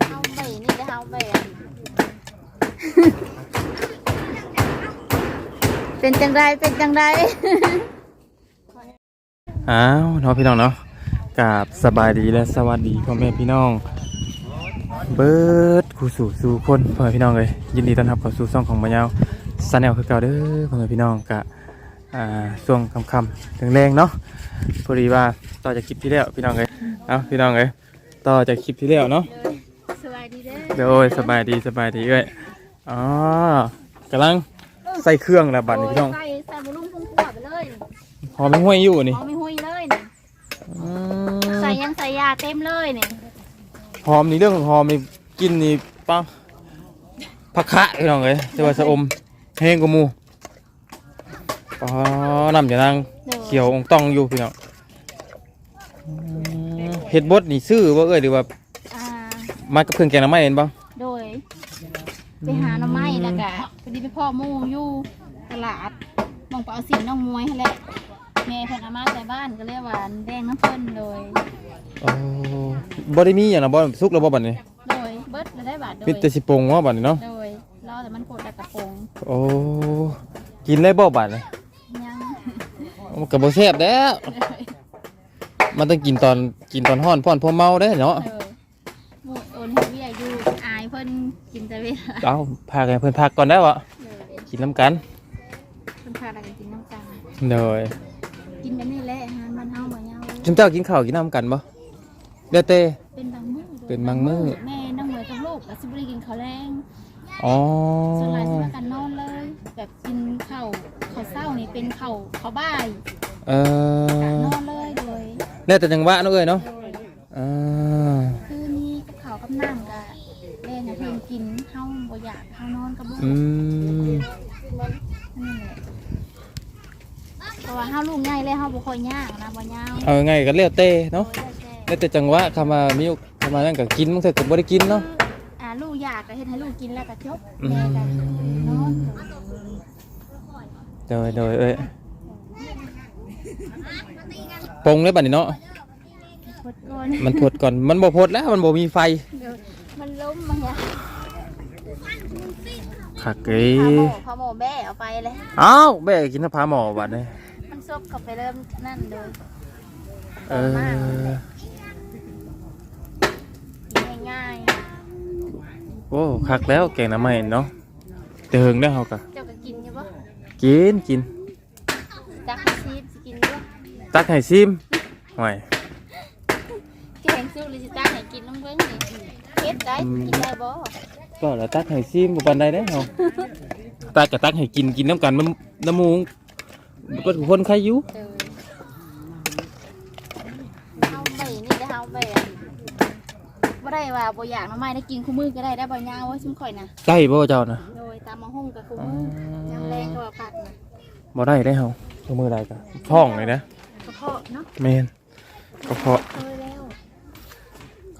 เอาไปนี่ได้เอาไปอะเป็นจังไรเป็นจังไรอ้าวเนาะพี่น้องเนาะกราบสบายดีและสวัสดีพ่อแม่พี่น้อง เบิร์ดคูสู่สู่คนพ่อแม่พี่น้องเลยยินดีต้อนรับเข้าสู่ช่องของมายาวซาแนลคือเก่าเด้อพ่อแม่พี่น้องกะอ่าช่วงค่ำๆถึงแรงๆเนาะพอดีว่าต่อจากคลิปที่แล้วพี่น้องเลยเอาพี่น้องเลยต่อจากคลิปที่แล้วเนาะ สวัสดีเด้อเดี๋ยวโอ้ยสบายดีสบายดีเอ้ยอ๋อกำลังใส่เครื่องแล้วบัดนี้พี่น้องใส่ใส่บะลุ่มพุ่งขวบไปเลยหอมไม่ห้วยอยู่นี่หอมไม่หุยเลยนี่อืมใส่ยังใส่ยาเต็มเลยนี่หอมนี่เรื่องของหอมนี่กินนี่ปังผักคะพี่น้องเอ้ยแต่ว่าสะอมแห้งกว่าหมูอ๋อน้ำจะนางเขียวองต้องอยู่พี่น้องอืมเฮ็ดบดนี่ซื้อบ่เอ้ยหรือว่าอ่า มากับเครื่องแกงน้ำไม้เห็นบ่โดย ไปหาหน่อไม้แล้วก็พอดีไปพ่อหมูอยู่ตลาดมองไปเอาสินน้องมวยให้แหละแม่เพิ่นเอามาแต่บ้านก็เลยว่าแดงน้ำเพิ่นโดยอ๋อบ่ได้มีหยังนะบ่สุกแล้วบ่บัดนี้โดยเบิดแล้วได้บาทโดมียแต่สิปรุงว่าบัดนี้เนาะโดยรอแต่มันโคตรกระโปรงโอ้กินได้บ่บัดนี้ยังมันก็บ่แซ่บแล้วมันต้องกินตอนกินตอนฮ้อนพร้อนพอเมาได้เนาะเออหมูโอนให้เวียอยู่อายเพิ่นกินแต่ เวลาเอาพากันเพิ่นพักก่อนได้วะเลยกินน้ำกันเพิ่นพาอะไรกินน้ำกันเลยกินแบบนี้แหละอาหารบ้านเฮาบ่ยาวจุมเจ้ากินข้าวกินน้ำกันบ่เด้อเต้ เป็นบางมื้อเป็นบางมื้อ แม่น้องเหมยกับลูกก็สิบ่ได้กินข้าวแรงอ๋อส่วนหลายสิมากันนอนเลย แบบกินข้าวข้าวเช้านี่เป็นข้าวข้าวบ่ายเออนอนเลยโดยเนี่ยแต่จังหวะเนาะเอ้ยเนาะโดย อ่า คือนี่กับข้าวกับน้ำก็แม่ให้เพิ่นกินเฮาบ่อยากเฮาน อนกับลูกอืมนั่นแหละเพราะว่าเฮาลูกใหญ่เลยเฮาบ่ค่อยย่างนะบ่ยาวเอาไงก็เลี้ยวเต้เนาะโอ้ยแต่แล้วแต่จังหวะคำว่ามีคำว่านั่นก็กินบางเทื่อก็บ่ได้กินเนาะ อ่าลูกอยากก็เฮ็ดให้ลูกกินแล้วก็จบอืมแม่ก็นอนโดยโดยเอ้ยปรุงเลยบัดนี้เนาะ พดก่อนมันพดก่อนมันบ่พดแล้วมันบ่มีไฟ เดี๋ยว มันล้มมาเนี่ยคักเอ้พาหมยอพาหมอแบ่เอาไปเลยอ้าวแบ่กินน้ำพาหมอบัดนี้มันซบเข้าไปเริ่มนั่นเลยเออกินง่ายโอ้คักแล้วแกงน้ำมันเนาะแต่เฮิงได้วเฮากะๆเจ้าก็กินอยู่ปะกินกินจักให้ซีดสิกินอยู่ปะตักให้ซิมห่วย แกงซุปหรือสิตักให้กินน้ำเบิ้งนี่เฮ็ด ได้กินได้บ่ก็แล้วตักให้ซิมบ่ปานใดเด้อเฮาตักก็ตักให้กินกินน้ำกันมันน้ำหมูก็คนใครอยู่เออเอาไปนี่ได้เอาไปอะบ่ได้ว่าบ่อยากน้ำไม้ได้กินคู่มือก็ได้ได้บ่ยาวว่าซุมข่อยน่ะได้บ่เจ้านะโดยตามมาห้องกับคู่มือยำแรงก็ว่าผัดน่ะบ่ได้ได้อเฮาเอามือใดก็ท้องเลยนะกระเพาะเนาะแม่นกระเพาะ เคยแล้วก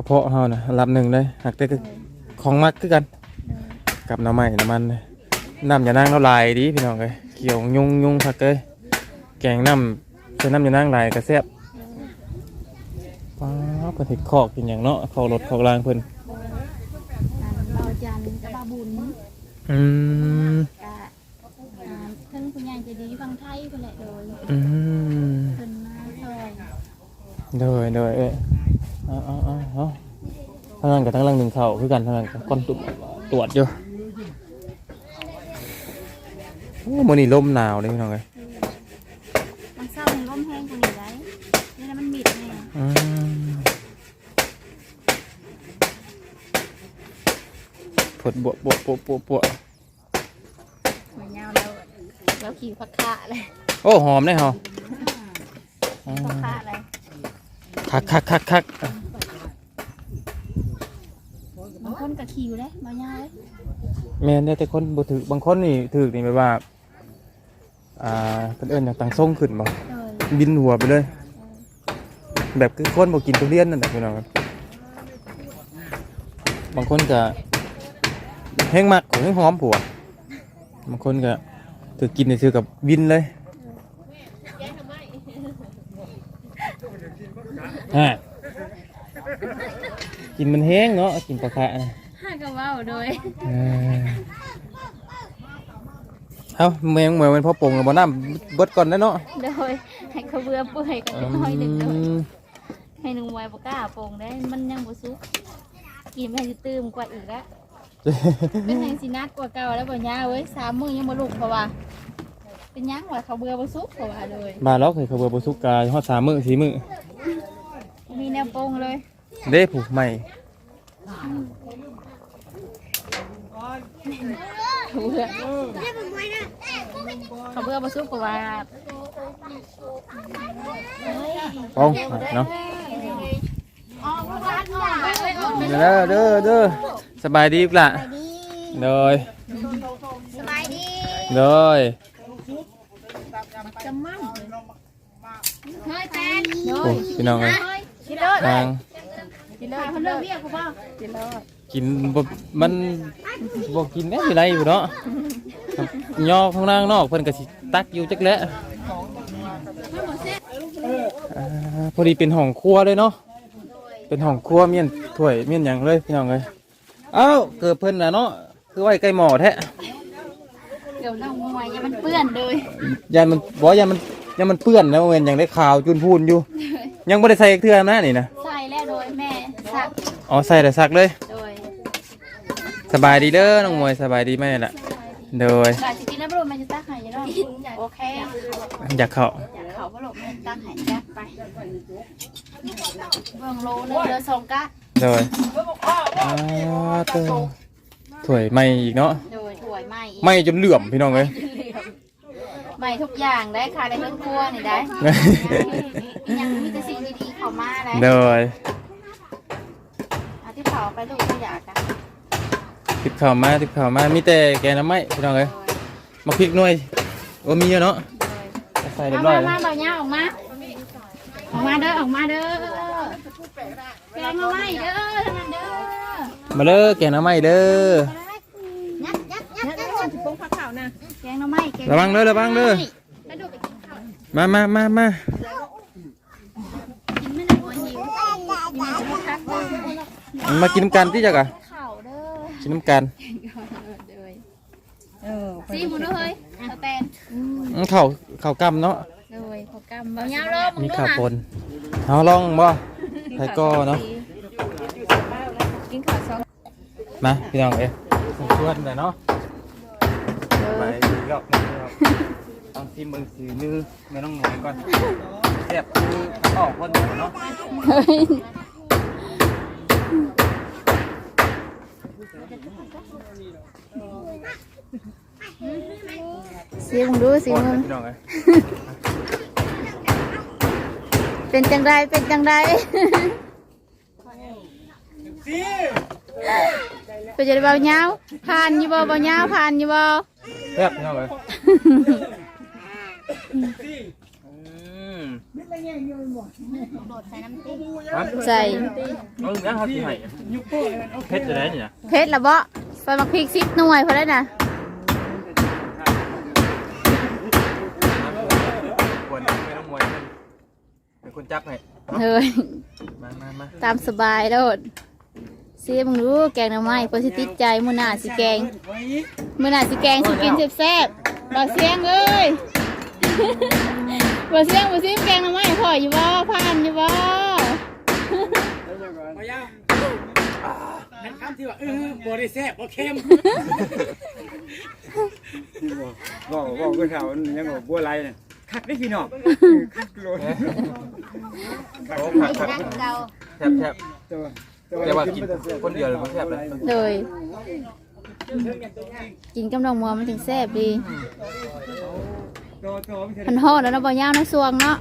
ระเพาะเฮานะรับหนึ่งเลยหักแต่ก็ของมักคือกันเออกับน้ำมันน้ำมันเลยน้ำอย่านั่งเราลายดีพี่น้องเลยเกี่ยวยุงยุงคักเลยแกงน้ำใช้น้ำอย่านั่งลายกระแซบป้าบเพิ่นเห็ดคอกกินอย่างเนาะคอกรถคอกรางเพิ่นอันเราจันกับบาบุญอืมกะอ่าเพิ่นผู้ใหญ่ใจะดีฟังไทยเพิ่นแหละโดยอืมเพิ่นมาซอยโดยโดยเอ้ย เอาเอาเอาเอาทั้งนั้นกับทั้งรังหนึ่งเข่าคือกันทั้งนั้นกับก้อนตุตรวจอยู่โอ้มื้อนี้ลมหนาวเลยพี่น้องเลยมันเศร้ามันร่มแห้งกว่านี้ได้นี่นะมันมิดแน่อืมผดบวบวบวบวบวมันยาวแล้วแล้วขี่พักขาเลยโอ้หอมได้หอมพักขาเลยคักคักคักคัก บาง คนก็ขี่อยู่เลยมายาวเลยแม่นได้แต่คนบ่ถือบางคนนี่ถือนี่แบบว่า อ่าเป็นเอิ้นอย่างต่างส่งขึ้นบ่โดยบินหัวไปเลย แบบคือคนบ่กินทุเรียนนั่นแหละพี่น้องครับบางคนก็แห้งมักของแห้งหอมผัวบางคนก็ถือกินนี่ถือกับวินเลยฮะกินมันแห้งเนาะกินปลาคะนะเว้า โดยเออเอาเมืองเหมือนมันพ่อปงกับบ่น้ำเบิดก่อนนะเนาะโดยให้เขาเบื่อเปื่อยก็อืค่อยดึกโดยมให้หนึ่งไว้บ่กล้าโปร่งได้มันยังบ่สุกกินไปสิตื่มกว่าอีกแล้วเป็นแห่งสินัดกว่าเก่าแล้วบ่ยาเว้ยสามมื้อยังบ่ลุกเพราะว่าเป็นหยังว่าเขาเบื่อบ่สุกเพราะว่าเลยบาล็อกเคยขบวนบุสุกกาฮอดสามมื้อสี่มื้อมีแนวโปร่งเลยเด้ผูกใหม่ เขาเบื่อเขาเบื่อบ่สุกเพราะว่าปองเนาะอ๋อบ่รักเนาะเด้อเด้อเด้อสบายดีปล่ะโดยสบายดีโดยเฮ้ยแฟนโอ้พี่น้องเอ้ยทางกินเลิศเพิ่นเลิกเรียกกูบ่กินเลิศ กินบ่มันบ่กินได้ไม่ได้อยู่เนาะย่อข้างล่างนอกเพิ่นก็สิตักอยู่จักแหละอ่าพอดีเป็นห้องครัวเลยเนาะเป็นห้องครัวเมียนถ้วยเมียนหยังเลยพี่น้องเอ้ยเอ้าเกิดเพิ่นน่ะเนาะคือไว้ใกล้หม้อแท้เดี๋ยวน้องมวยอย่ามันเปื้อนเลยยันมันบอกว่ายันมันยันมันเปื้อนแล้วเวนยังได้ข่าวจุนพูนอยู่ ยังไม่ได้ใส่เทื่อนะนี่นะใส่แล้วโดยแม่สัก อ๋อใส่แต่ซักเลย โดย สบายดีเด้อน้องมวยสบายดีไหมล่ะโดยหลายสิกินแล้วบ่รู้มันจะตักให้ยังไงโอเคอยากเข้าอยากเขาบ่รู้มันตักให้จักไปเบิ่งโลนึงเดือสองกะโดยอ่าเตัวถ้วยไม่อีกเนาะโดยถ้วยไม้อีกไม่จนเหลื่อมพี่น้องเลยไม้ทุกอย่างได้ค่ะในเรื่องครัวนี่ได้ยังมีแต่สิ่งดีๆเข้ามาได้โดยเอาที่เผาไปลูกก็อยากกัน ติบข่าวมาติบข่าวมามีแต่แกงน้ำไม้พี่น้องเลยมาพริกหน่วยโอ้มีเยอะเนาะใส่เรียบร้อยมาเบาเนี้ยออกมาออกมาเด้อออกมาเด้อแกงมาไว้เด้อมาเด้อมาเด้อแกงน้ำไม้เด้อยัดยัดยัดยัดยัดปงผักขาวนะแกงน่อไม้ระวังเด้อระวังเด้อแล้วดูไปกินข้ามามามามากินไม่ได้หันไม่ได้พักเด้อมา กินน้ำกันที่จักอะข้าวเด้อกินน้ำกันซีหมูเด้อเฮ้ยสแตนอืมข้าวข้าวกำเนาะ เลยขอกำเบาเนี้ยรอบมึงมีด้วยข้าวนะปนเอาลองบ่ไทยก็เนาะ กินข้าวสองมาพี่น้องเอ้ยชวนหน่อยเนาะไปอีกรอบหนึงครับต้องซิมเบิ่งสีมือไม่ต้องหน่อยก่อนแซ่บคือออกคนเดียวเนาะเฮ้ย ซีมึงดูซีคนมึงพี่น้องเอ้ยเป็นจังไรเป็นจังไรเป็นจะได้เบาเงาผ่านอยู่บ่เบาเงาผ่านอยู่บ่แซ่บพี่น้องเอ้ยอืมครับ ใส่เอาเนื้อเขาสิให้เผ็ดจะได้เนี่ยเพชรละบ่ใส่มักพริกสิบหน่วยพอได้น่ะควรไม่ต้องมวยเป็นคนจับให้เฮ้ยมามามาตามสบายโลดซีมึงรู้แกงหน่อไม้เพิ่นสิติดใจมื้อหน้าสิแกงมื้อหน้าสิแกงสิกินแซ่บๆบ่เสียงเอ้ย บ่เสียงบ่ซิมแกงหน่อไม้พ่ออยู่บ่ผ่านอยู่บ่มายานั่นคำที่ว่าเออบริแซ่บบ่เค็มบอกบอกก็เท่ายังบอกบัวไรเนี่ยคักได้พี่น้องคักโลดโอ้ผักผักแซ่บแซ่บตัวแต่ว่ากินคนเดียวเลยมันแซ่บเลยเลยกินกับดอกมัวมันถึงแซ่บดีตัวตัวไม่ใช่มันฮอดแล้วเนาะบ่ยาวเนาะสวงเนาะ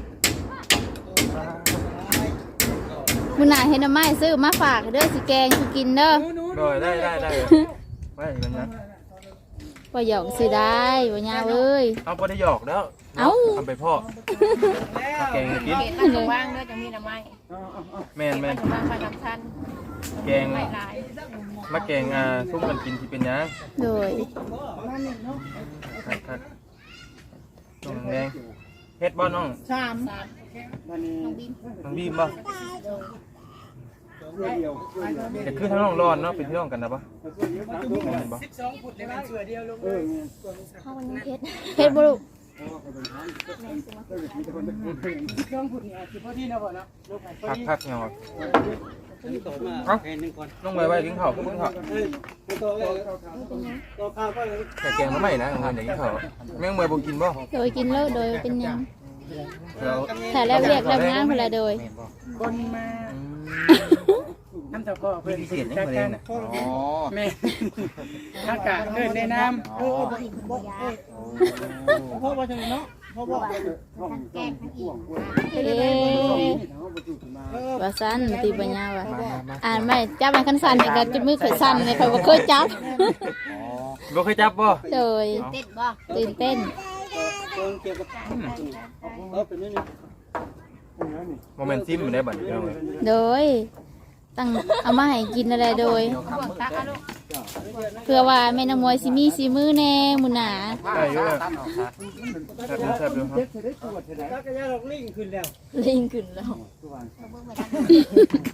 มื้อหน้าเฮ็ดหน่อไม้ซื้อมาฝากเด้อสิแกงสิกินเด้อโดยได้ได้ได้ไว้อย่างนั้นนะบ่หยอกสิได้บ่ยาวเอ้ยเอาไปได้หยอกแล้วเอ้าทำไปพ่อถ้าแกงกินเกตมันว่างเด้อจังมีน้ำไม้แม่นแม่นว่างไปน้ำทันแกงไม่ลายมาแกงอ่าซุ่มกันกินที่เป็นหยังโดยครับครับ น้องแดงเฮ็ดบ่น้องสามน้องบีมบ่แต่คือทั้งน้องร้อนเนาะเป็นพี่น้องกันนะปะเห็นปะสิบสองฟุตในมันเสือเดียวลงเออเพชรบุรุสิบสองฟุตเนี่ยสิบพอดีนะบ่เนาะลงไปพอพักดีพักเงา เอาแผ่นหนึ่งก่อนน้องไว้ไว้กินข้าวกินข้าวเฮ้ยต่อเข่าวก็เลยแต่แกงมาใหม่นะของมันเดี๋ยวกินข้าวแม่งเมื่อยบ่กินบ่โดยกินแล้วโดยเป็นหยังแถ้าแล้วเรียกแล้วงานพนละโดยคนมาน้ำตะกอเพื่อนเสียดยังไงเลยนะอ๋อแม่อากาศเดินในน้ำโอ้พ่อว่าจะเนาะ พ่อบอกเอ๊ะว่าสั้นตีปัญญาว่ะอ่านไม่จับมันคันสั่นอีกแล้วจุดมือข่อยสั่นเลยข่อยบ่เคยจับบ่เคยจับบ่โดยตื่นเต้นเกี่ยวกับเออเป็นนี่โมเมนต์ซิมอยู่ในบัตรพี่น้องเลยโดย ตั้งเอามาให้กินอะไรโดยตักเอาลูกเพื่อว่าแม่น้ำมวยสิมีสีมือแน่มุนหนาได้อยู่เลยแซ่บอยู่แซ่บอยู่ครับจักรยานเราลิงขึ้นแล้วลิงขึ้นแล้ว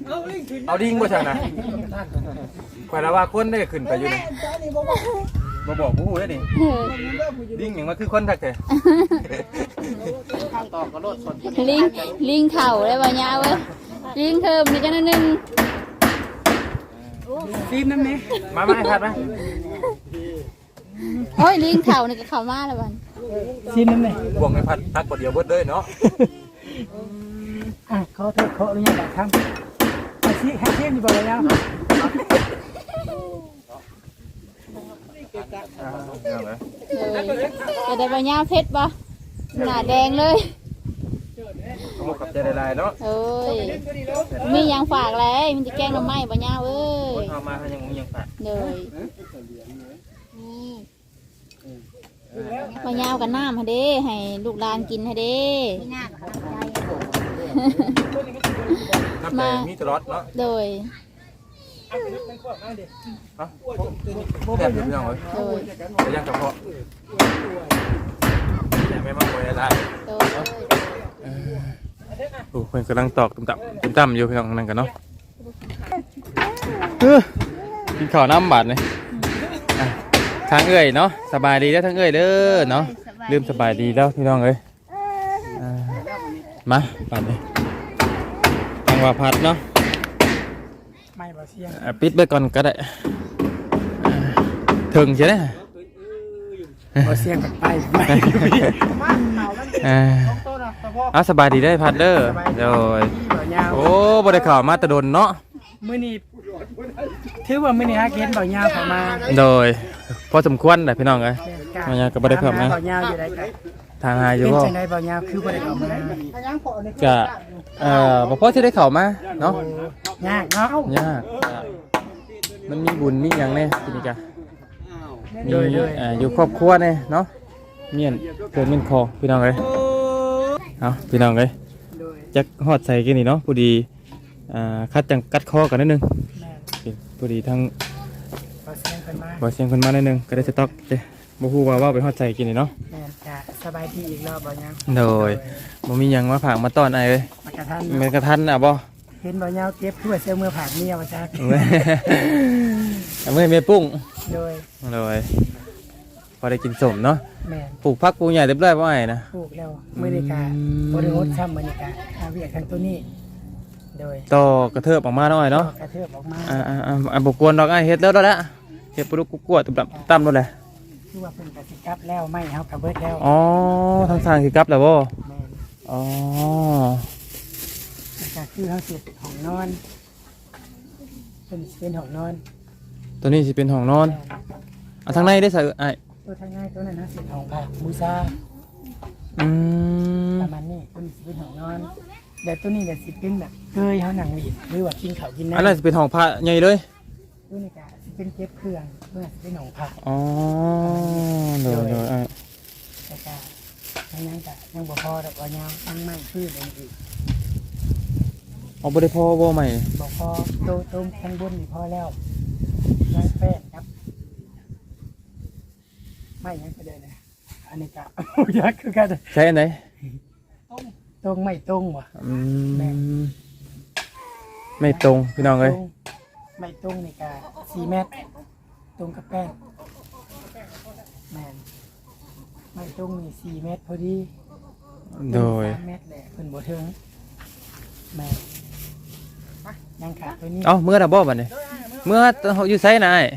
เอาลิงขึ้นเอาดิ้งบ่ช่างนะข่อยละว่าคนได้ขึ้นไปอยู่นี่บ่บอกผู้ฮู้ได้นี่เออดิ้งหยังมาคือคนทักแท้ลิงลิงเข่าได้บ่ยาวเว้ยลิงเทิมนี่กันนิดนึง ซีมน้ำเนี่ยมามาให้พัดมาโอ้ยลิงเข่านี่ก็เข่ามาแล้วบันซีมน้ำเนี่ยบวงให้พัดตักบ่เดียวเบิดเลยเนาะอะขอโทษขออนุญาตครับอาชีพให้เทียมอยู่บ่แล้วอ่าเอาเลยเลยจะได้บ่ยาวเพชรบ่หน้าแดงเลย ขอบกับใจหลายๆเนาะโอ้ยมีหยังฝากเลยมันจะแกล้งหน่อไม้บ่ยาวเอ้ยเอามาให้ยังงยังฝากเลยบ่ยาวกับน้ำฮะเด้ให้ลูกหลานกินฮะเด้ น้ำใจมีตลอดเนาะโดยเอ้าแซ่บอยู่พี่น้องเอ้ยโดยแต่ยังกระเพาะยังไม่มาบ่ได้หลายโดย โอ้เพิ่นกำลังตอกตุ่มต่ำตุ่มต่ำอยู่พี่น้องนั่นกันเนาะเออกินข้าวน้ำบาดเลยอะทางเอ้ยเนาะสบายดีแล้วทางเอ้ยเด้อเนาะลืมสบายดีแล้วพี่น้องเอ้ยอ่ามาบาดเลยทางว่าพัดเนาะไม่บ่เสียงอะปิดไปก่อนก็ได้อ่าถึงใช่ไหม บ่เสียงกับไปไม่ อ่า ต้น อะเฉพาะอะสบายดีได้อพัดเด้อโดยบ่ยาวโอ้บ่ได้ข่าวมาแตะดนเนาะมื้อนี้ถือว่ามื้อนี้ฮะเกณฑ์บ่ยาวเข้ามาโดยพอสมควรแหละพี่น้องเอ้ย บ่ยาวก็บ่ได้เข้ามา บ่ยาวอยู่ได้ไกลทางหาอยู่เป็นบ่จังไดบ่ยาวคือบ่ได้เข้ามาก็เอ่อบ่พอที่ได้เข้ามาเนาะยากเนาะยากมันมีบุญมีหยังแน่ทีนี้กะมีเอ่ออยู่ครอบครัวแน่เนาะเมียนเกิดเมียนคอพี่น้องเอ้ย เอาพี่น้องเอ้ยโดยจักฮอดใส่กันนี่เนาะพอดีอ่าคัดจังกัดคอกันนิดนึงแม่นพอดีทั้งบ่เสียงเพิ่นมาบ่เสียงคนมานิดนึงก็ได้สต็อกเด้บ่ฮู้ว่าเว้าไปฮอดใส่กินนี่เนาะแม่นจ้ะสบายดีอีกรอบบ่ยาวโดยบ่มีหยังมาฝากมาต้อนอ้ายเอ้ยมากระทันแม่นกระทันอะบ่เห็นบ่ยาวเก็บถ้วยเสื้อมือผาดเมียว่าจ้าเมื่อเมื่อเมปุ้งโดยเลย พอได้กินสมเนาะแม่นปลูกพักปลูกใหญ่เรียบร้อยป่ะไอ้นะ ปลูกแล้วมื้อนี้ก็บ่ได้งดซ้ำมื้อนี้ก็หาเวียกทางตัวนี้ โดยต่อกระเทิบออกมาหน่อยเนาะกระเทือบออกมาอ่าอ่าอ่าอ่าบกวนดอกไอ้เฮ็ดแล้วแล้วละเฮ็ดปลุกกุ๊กกวดตุ่มต่ำต่ำแล้วแหละคือว่าเพิ่นก็สิกลับแล้วไม่เฮาก็เบิดแล้วอ๋อทางสร้างคือกลับแล้วบ่แม่นอ๋อแล้วก็คือเฮาสิห้องนอน เป็นสิเป็นห้องนอนตัวนี้สิเป็นห้องนอนแม่นอะทางในได้ใส่ไอ้ ตัวทางง่ายตัวนั้นนะสิห้องพักบูชาอืมประมาณนี้ตัวนี้สิเป็นห้องนอนแต่ตัวนี้เนี่ยสิเป็นแบบเคยเฮานั่งหลีดหรือว่ากินข้าวกินอันนั้นน้ำสิเป็นห้องพระใหญ่เลยตัวนี้ก็สิเป็นเก็บเครื่องตัวนี้สิเป็นห้องพักอ๋อเดี๋ยวเดี๋ยวไอ้แต่ก็ยังยังก็ยังบ่พอดอกว่ายังยังไม่พื้นอีกเอาบ่ได้พอบ่ใหม่บ่พอโตโตมข้างบนนี่พอแล้วร้อยแปดครับ ไม่ยังก็ได้นะอันนี้ก็ ยักคือกันใช้อันไหนตรงไม่ตรงว่ะ อืแม่ มไม่ตรงพี่น้องเอ้ยไม่ตรงนี่กะสี่เมตร ตรงกับแป้งแมนไม่ตรงนี่สี่เมตรพอดีโดยสามเมตรแหละเพิ่นบ่ถึงแมนยังขาดตัวนี้เอ้าเมื่อน่ะบ่บัดนี้เมื่ออยู่ไสน่ะอ้าย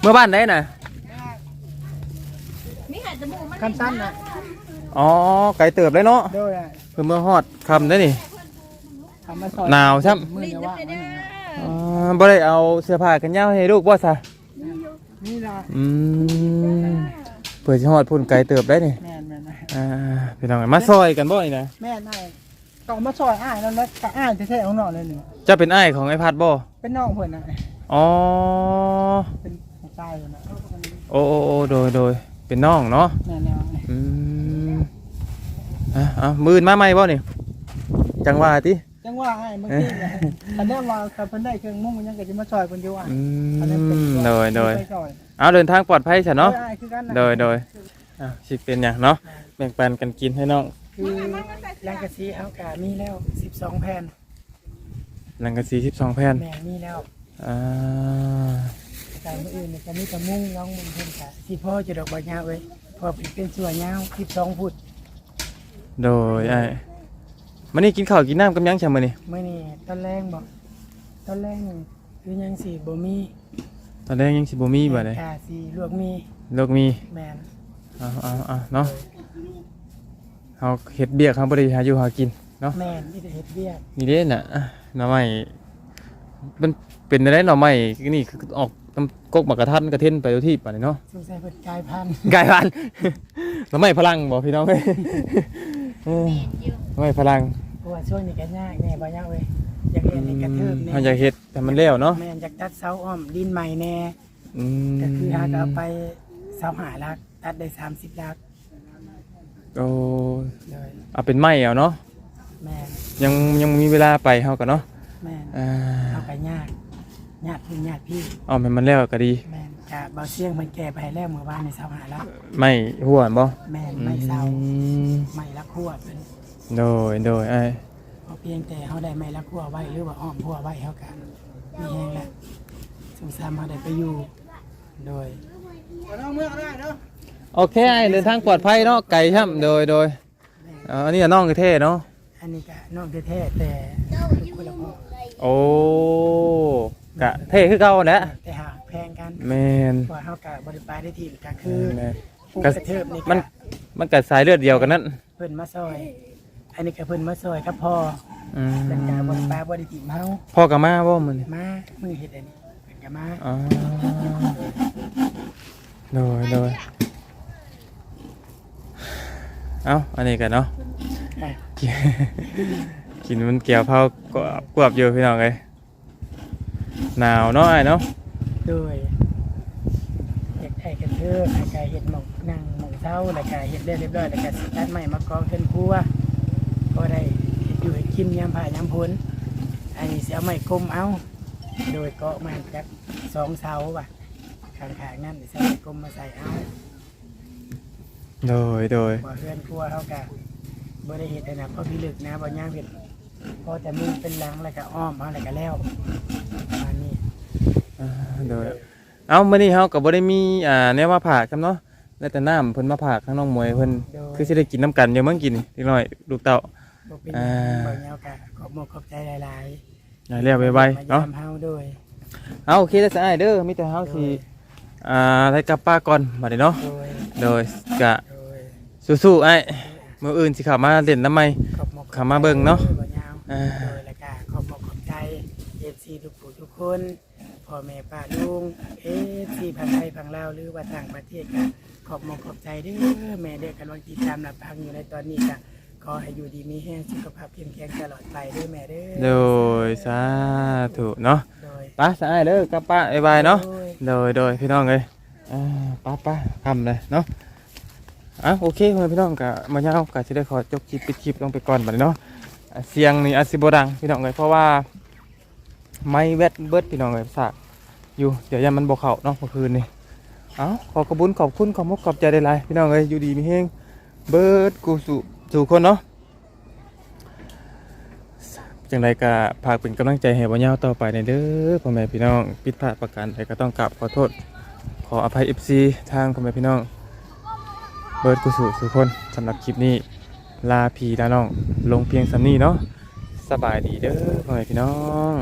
เมื่อบ้านไหนน่ะ คำสั้นนะอ๋อไกลเติบเลยเนาะโดยอะเพิ่นเมื่อฮอดคำได้นี่ ทำมาสอนหนาวใช่มือเนี่ยว่ามันน่ะอ๋อบ่ได้เอาเสื้อผ้ากันยาวให้ลูกบ่ซะนี่ล่ะอืมเพื่อสิฮอดพุ่นไกลเติบได้นี่แม่นแม่นแม่นอ่าพี่น้องเอ้ยมาซอยกันบ่นี่นะแม่นอ้ายต้องมาซอยอ้ายนั่นแหละกะอ้ายแท้ๆของน้องเลยนี่จะเป็นอ้ายของไอ้พัดบ่เป็นน้องเพิ่นน่ะอ๋อเป็นของตายเพิ่นน่ะโอ้โอ้โอ้โดยโดย เป็นน้องเนาะแม่นแล้วอืมอะเอามือนมาใหม่บ่นี่จังว่าติ จังว่าอ้ายบางทีเนี่ยอันนั้นว่าถ้าเพิ่นได้เครื่องมุ่งมันยังก็สิมาซอยเพิ่นอยู่อะอือันนั้นเป็นมโดยโดยไปซอยเอาเดินทางปลอดภัยซะเนาะ อ้ยคือกันน่ะโดยโดย อะสิเป็นหยังเนาะแบ่งปันกันกินให้น้องคือลังกะสีเฮากะมีแล้ว 12 แผ่นหลังกะสี12แผ่นแม่มีแล้วอ่า แต่มื้ออื่นนี่ก็มีแต่มุ่งน้องมุ่งเพิ่นกะสิพ่อจะดอกบ่ยาวเว้ยเพอเป็นส่วนยาว12ฟุตโดยไอ้มื้อนี้กินข้าวกินน้ำกับหยังช่มื้อนี้มื้อนี้ตอนแรกบอกตอนแรกนี่คือยังสิบ่มีตอนแรกยังสิบ่มีบ่ได้กะสิลวกมีโลกมีแม่นเอาเอาเอาเนาะเฮาเฮ็ดเบียกเฮาบ่ได้หาอยู่หากินเนาะแม่นมีแต่เฮ็ดเวียกนี่เด้น่ะอะหน่อไม้มันเป็นได้หน่อไม้นี่คือออก น้ำกกหมากกระทันกระเทนไปทุกที่ป่านนี้เนาะสงสัยเพิ่นกลายพันธุ์กลายพันธุ์หน่อไม้พลังบ่พี่น้องเอ้ยเออหน่อไม้พลังเพราะว่าช่วงนี้ก็ยากแน่บ่ยากเว้ยอยากเรียนในกระเทิบแน่เฮาอยากเฮ็ดแต่มันแล้วเนาะแม่นอยากตัดเสาอ้อมดินใหม่แน่อืมก็คือหาก็เอาไปเสาหาลักตัดได้30ลักโอ้เลยเอาเป็นไม้เอาเนาะแม่นยังยังมีเวลาไปเฮาก็เนาะแม่นอ่า เอาไปยาก ญาติพี่ญาติพี่เอาให้มันแล้วก็ดี แม่นกะเบาเสียงมันแก่ไปให้แล้วเมื่อวานในเสาหาลักไม่หัวบ่แม่นไม่เสาอืมไม่ละขั้วเป็นโดยโดยไอ้เพราะเพียงแต่เขาได้ไม่ละขั้วไว้หรือว่าอ้อมพัวไว้เขากันมีแห้งแล้วสงสารเขาได้ไปอยู่ โดยโอเคไอ้เดินทางปลอดภัยเนาะไก่ช่ำโดยโดยเอันนี้น้องคือเท่เนาะอันนี้ก็น้องแท้ๆแต่ลูกคนละพ่อโอ้ กะเท่คือเก่าแหละแต่หาแพงกันแมนเพราะว่าเขากับบริปลายได้ทีก็คือแม่น ผู้ก็กระเทิบนี่มันก็มันกัดสายเลือดเดียวกันนั่นเพิ่นมาซอย อันนี้ก็เพิ่นมาซอยกับพ่ออืมเป็นการบริปลายบริติมเฮาพ่อกับมาบ่มันมามือเฮ็ดอันนี้เพิ่นก็มาอ๋อโดยโดยเอ้าอันนี้กันเนาะไปกิน กินมันเกี่ยวเผากวบกวบอยู่พี่น้องเลย หนาวเนาะไอ้เนาะโดยเฮ็ดไอ้กระเทิบแล้วก็เฮ็ดหมกนั่งหมกเช้าแล้วก็เฮ็ดเรียบร้อยแล้วก็สิตัดไม้มากองเพิ่นครัวก็ได้เฮ็ดอยู่ให้กินยามผ่ายามพ้นอันนี้สิเอาไม้กลมเอา โดยเกาะมาจากสองเสาว่ะข้างๆนั่นสิเอาไม้กลมมาใส่เอาโดยโดยบ่เฮือนครัวเฮากะบ่ได้เฮ็ดอันนะเพราะพี่ลึกนะบ่ย่างเฮ็ดพอแต่มึงเป็นหลังแล้วก็อ้อมเอาแล้วก็แล้ว โดยเอามื้อนี้เฮาก็บ่ได้มีอ่าแนวมาผากกันเนาะแล้วแต่น้ำเพิ่นมาผากข้างน้องมวยเพิ่นโดยคือสิได้กินน้ำกันอยู่เมื่อกินนี่เล็กน้อยลูกเต้าบ่เป็นหอ่ายังบ่ยาวกะขอบมกขอบใจหลายอย่าเรียกๆไวๆมาเนาะยามเฮาโดยเอาโอเคแล้วสายเด้อมีแต่เฮาสิอ่าได้กลับป้าก่อนบัดนี้เนาะโดย โดยกะโดยสู้ๆไอ้มื้ออื่นสิเข้ามาเล่นน้ำใหม่ ขอบมกเข้ามาเบิ่งเนาะบ่ยาวอ่า โดยแล้วก็ขอบมกขอบใจ FC ทุกผู้ทุกคน พ่อแม่ป้าลุง FC พังไทยพังลาวหรือว่าต่างประเทศก็ขอบมกขอบใจเด้อแม่เด้อกำลังติดตามรับฟังอยู่ในตอนนี้ก็ขอให้อยู่ดีมีแรงสุขภาพเข้มแข็งตลอดไปเด้อแม่เด้อโดยสาธุเนาะโดยไป้าสายเด้อกลับป้าบ๊ายบายเนาะ โดย โดยโดยพี่น้องเลยอ่าป้าป้าทำเลยเนาะอะโอเคพ่อแม่พี่น้องกะมาเงากะจะได้ขอจบคลิปปิดคลิปลงไปก่อนบัดนี้เนาะอะเสียงนี่อาจสิบดังพี่น้องเลยเพราะว่า ไม่แวดเบิดพี่น้องเลยสากอยู่เดี๋ยวยันมันบอกเขาเนาะเมื่อคืนนี่เอ้าขอขอบคุญขอบคุณขอบมุกขอบใจได้หลายๆพี่น้องเลยอยู่ดีมีเฮงเบิดกูสู่สู่คนเนาะจังใดก็ฝากเป็นกำลังใจให้บ่ยาวต่อไปในเด้อพ่อแม่พี่น้องผิดพลาดประการใดก็ต้องกราบขอโทษ ขออภัย FC ทางพ่อแม่พี่น้อง เบิร์ดกุสุทุกคนสำหรับคลิปนี้ ลาพีลาน้อง ลงเพียงสำนี้เนาะสบายดีเด้อพ่อแม่พี่น้อง